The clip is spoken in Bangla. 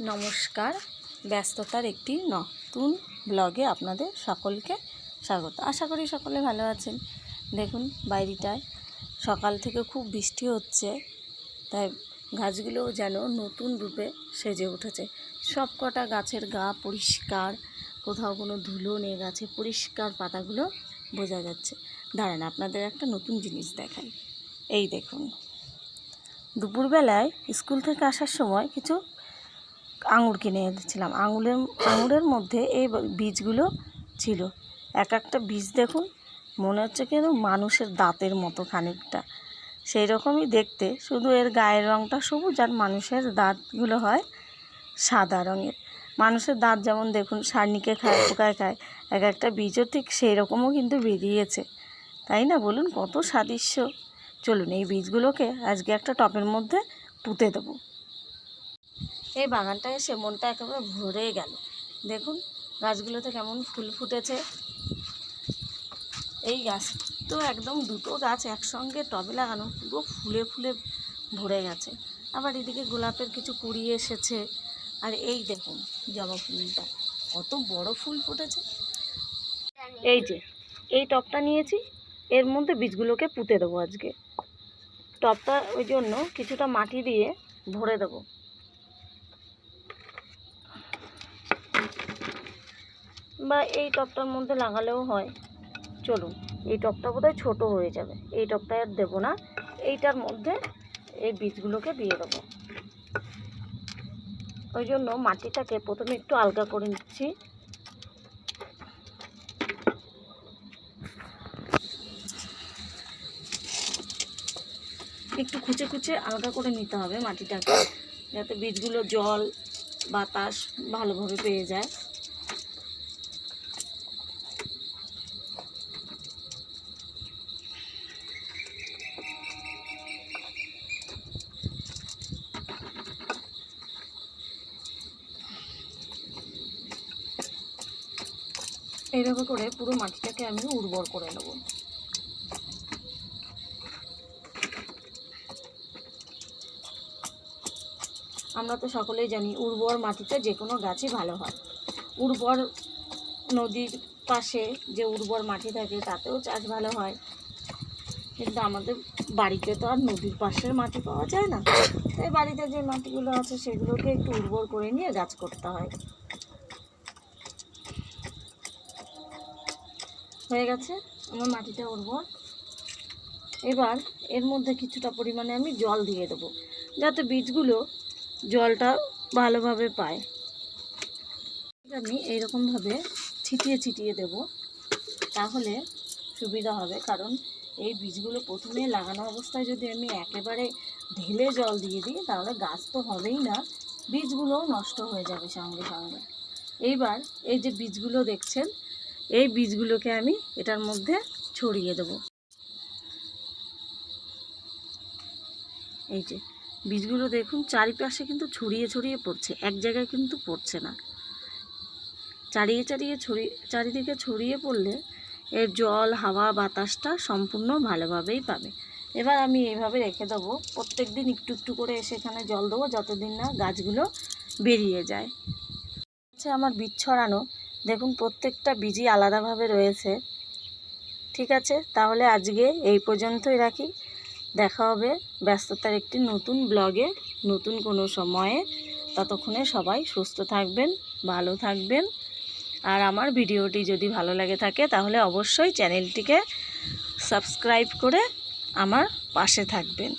নমস্কার। ব্যস্ততার একটি নতুন ব্লগে আপনাদের সকলকে স্বাগত। আশা করি সকলে ভালো আছেন। দেখুন, বাইরেটায় সকাল থেকে খুব বৃষ্টি হচ্ছে, তাই গাছগুলোও যেন নতুন রূপে সেজে উঠেছে। সব কটা গাছের গা পরিষ্কার, কোথাও কোনো ধুলো নেই গাছে, পরিষ্কার পাতাগুলো বোঝা যাচ্ছে। দাঁড়ান, আপনাদের একটা নতুন জিনিস দেখাই। এই দেখুন, দুপুরবেলায় স্কুল থেকে আসার সময় কিছু আঙুর কিনে এনেছিলাম। আঙুরের আঙুরের মধ্যে এই বীজগুলো ছিল। এক একটা বীজ দেখুন, মনে হচ্ছে কেন মানুষের দাঁতের মতো খানিকটা। সেই রকমই দেখতে, শুধু এর গায়ের রঙটা সবুজ আর মানুষের দাঁতগুলো হয় সাদা রঙের। মানুষের দাঁত যেমন দেখুন সারনিকে খায়, পোকায় খায়, এক একটা বীজও ঠিক সেই রকমও কিন্তু বেরিয়েছে। তাই না বলুন? কত সাদৃশ্য। চলুন, এই বীজগুলোকে আজকে একটা টপের মধ্যে পুঁতে দেবো। এই বাগানটা এসে মনটা একেবারে ভরে গেল। দেখুন, গাছগুলোতে কেমন ফুল ফুটেছে। এই গাছ তো একদম দুটো গাছ একসঙ্গে টবে লাগানো, পুরো ফুলে ফুলে ভরে গেছে। আবার এদিকে গোলাপের কিছু কুড়ি এসেছে। আর এই দেখুন, জবা ফুলটা, কত বড় ফুল ফুটেছে। এই যে, এই টবটা নিয়েছি, এর মধ্যে বীজগুলোকে পুঁতে দেবো আজকে। টবটা ওই জন্য কিছুটা মাটি দিয়ে ভরে দেবো। বা এই টবটার মধ্যে লাগালেও হয়। চলুন, এই টবটা বোধহয় ছোটো হয়ে যাবে। এই টবটা আর দেবো না। এইটার মধ্যে এই বীজগুলোকে দিয়ে দেবো। ওই জন্য মাটিটাকে প্রথমে একটু আলগা করে নিচ্ছি। একটু খুঁচে খুঁচে আলগা করে নিতে হবে মাটিটাকে, যাতে বীজগুলো জল, বাতাস ভালোভাবে পেয়ে যায়। এইভাবে করে পুরো মাটিটাকে আমি উর্বর করে নেব। আমরা তো সকলেই জানি উর্বর মাটিতে যে কোনো গাছই ভালো হয়। উর্বর নদীর পাশে যে উর্বর মাটি থাকে তাতেও চাষ ভালো হয়। কিন্তু আমাদের বাড়িতে তো আর নদীর পাশের মাটি পাওয়া যায় না। তাই বাড়িতে যে মাটিগুলো আছে সেগুলোকে একটু উর্বর করে নিয়ে গাছ করতে হয়। হয়ে গেছে আমার মাটিটা উর্বর এবার এর মধ্যে কিছুটা পরিমাণে আমি জল দিয়ে দেবো, যাতে বীজগুলো জলটা ভালোভাবে পায়। আমি এইরকমভাবে ছিটিয়ে ছিটিয়ে দেব, তাহলে সুবিধা হবে, কারণ এই বীজগুলো প্রথমে লাগানো অবস্থায় যদি আমি একেবারে ঢেলে জল দিয়ে দিই, তাহলে গাছ তো হবেই না, বীজগুলোও নষ্ট হয়ে যাবে সঙ্গে সঙ্গে। এইবার এই যে বীজগুলো দেখছেন এই বীজগুলোকে আমি এটার মধ্যে ছড়িয়ে দেব। এই যে বীজগুলো দেখুন, চারিপাশে কিন্তু ছড়িয়ে ছড়িয়ে পড়ছে, এক জায়গায় কিন্তু পড়ছে না। চারিয়ে চারিয়ে ছড়িয়ে, চারিদিকে ছড়িয়ে পড়লে এর জল, হাওয়া, বাতাসটা সম্পূর্ণ ভালোভাবেই পাবে। এবার আমি এইভাবে রেখে দেবো। প্রত্যেক দিন একটু একটু করে এসে এখানে জল দেবো, যতদিন না গাছগুলো বেরিয়ে যায়। হচ্ছে আমার বীজ ছড়ানো। দেখুন, প্রত্যেকটা বীজই আলাদাভাবে রয়েছে। ঠিক আছে? তাহলে আজকে এই পর্যন্তই রাখি। দেখা হবে ব্যস্ততার একটি নতুন ব্লগে, নতুন কোনো সময়ে। ততক্ষণে সবাই সুস্থ থাকবেন, ভালো থাকবেন। আর আমার ভিডিওটি যদি ভালো লাগে থাকে, তাহলে অবশ্যই চ্যানেলটিকে সাবস্ক্রাইব করে আমার পাশে থাকবেন।